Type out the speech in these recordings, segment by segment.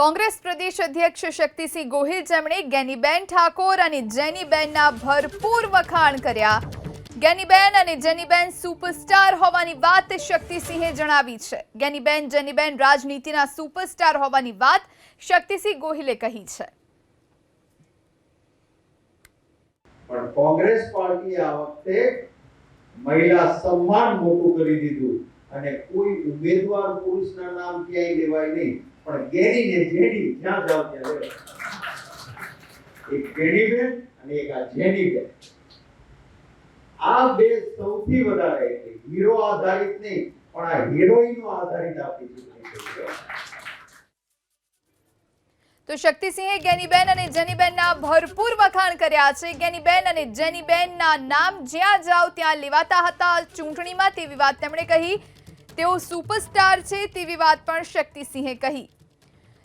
કોંગ્રેસ પ્રદેશ અધ્યક્ષ શક્તિસિંહ ગોહિલ જેમણે ગેનીબેન ઠાકોર અને જેનીબેનના ભરપૂર વખાણ કર્યા. ગેનીબેન અને જેનીબેન સુપરસ્ટાર હોવાની વાત શક્તિસિંહે જણાવી છે. ગેનીબેન, જેનીબેન રાજનીતિના સુપરસ્ટાર હોવાની વાત શક્તિસિંહ ગોહિલે કહી છે. પણ કોંગ્રેસ પાર્ટીએ આ વખતે મહિલા સન્માન મોટું કરી દીધું. અને કોઈ ઉમેદવાર પુરુષના નામ ક્યાંય લેવાય નહીં, પણ ગેડી ને જેડી જ્યાં જાવ ત્યાં લેવાય. એક ગેરીબેન અને એક આ જેનીબેન આ બે સૌથી વધારે એટલે હીરો આધારિત નહીં, પણ આ હિરોઈનો આધારિત આપી દીધું તો શક્તિસિંહે ગેનીબેન અને જેનીબેનના ભરપૂર વખાણ કર્યા છે. ગેનીબેન અને જેનીબેનના નામ જ્યાં જાઓ ત્યાં લેવાતા હતા. ચૂંટણીમાં તેવી વાત તેમણે કહી. તેઓ સુપરસ્ટાર છે તેવી વાત પણ શક્તિસિંહે કહી.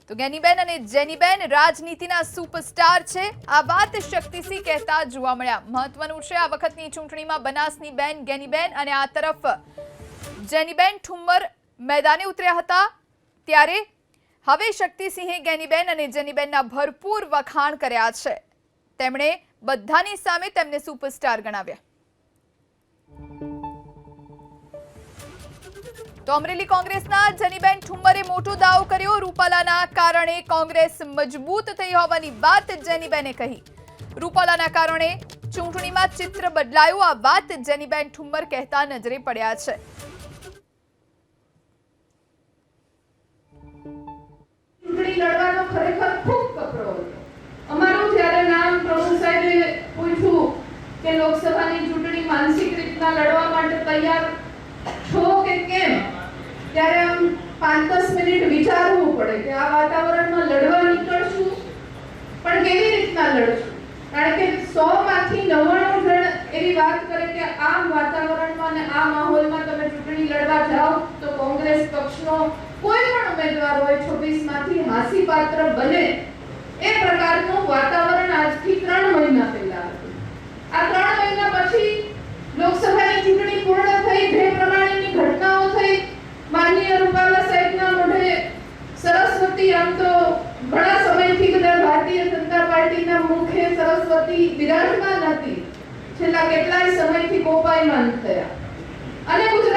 તો ગેનીબેન અને જેનીબેન રાજનીતિના સુપરસ્ટાર છે. આ વાત શક્તિસિંહ કહેતા જોવા મળ્યા. મહત્વનું છે આ વખતની ચૂંટણીમાં બનાસની બેન ગેનીબેન અને આ તરફ જેનીબેન ઠુમ્મર મેદાને ઉતર્યા હતા. ત્યારે હવે શક્તિસિંહે ગેનીબેન અને જેનીબેનના ભરપૂર વખાણ કર્યા છે. તેમણે બધાની સામે તેમને સુપરસ્ટાર ગણાવ્યા. તો અમરેલી કોંગ્રેસના જેનીબેન ઠુમ્મરે મોટો દાવો કર્યો. રૂપાલાના કારણે કોંગ્રેસ મજબૂત થઈ હોવાની વાત જેનીબેને કહી. રૂપાલાના કારણે ચૂંટણીમાં ચિત્ર બદલાયું. આ વાત જેનીબેન ઠુમ્મર કહેતા નજરે પડ્યા છે. લોકસભાની ચૂંટણી માનસિક રીતના લડવા માટે તૈયાર ત્યારે આમ પાંચ દસ મિનિટ વિચારવું પડે કે આ વાતાવરણમાં લડવા નીકળશું, પણ કેવી રીતના લડશું? કારણ કે સો માંથી નવ્વાણું જણ એવી વાત કરે કે આ વાતાવરણમાં અને આ માહોલમાં તમે ચૂંટણી લડવા જાઓ તો કોંગ્રેસ પક્ષનો કોઈ પણ ઉમેદવાર હોય 26 માંથી હાસી પાત્ર બને એ પ્રકારનું સરસ્વતી વિરાજમાન હતી. છેલ્લા કેટલાય સમયથી કોપાયમાન થયા. અને વાતાવરણ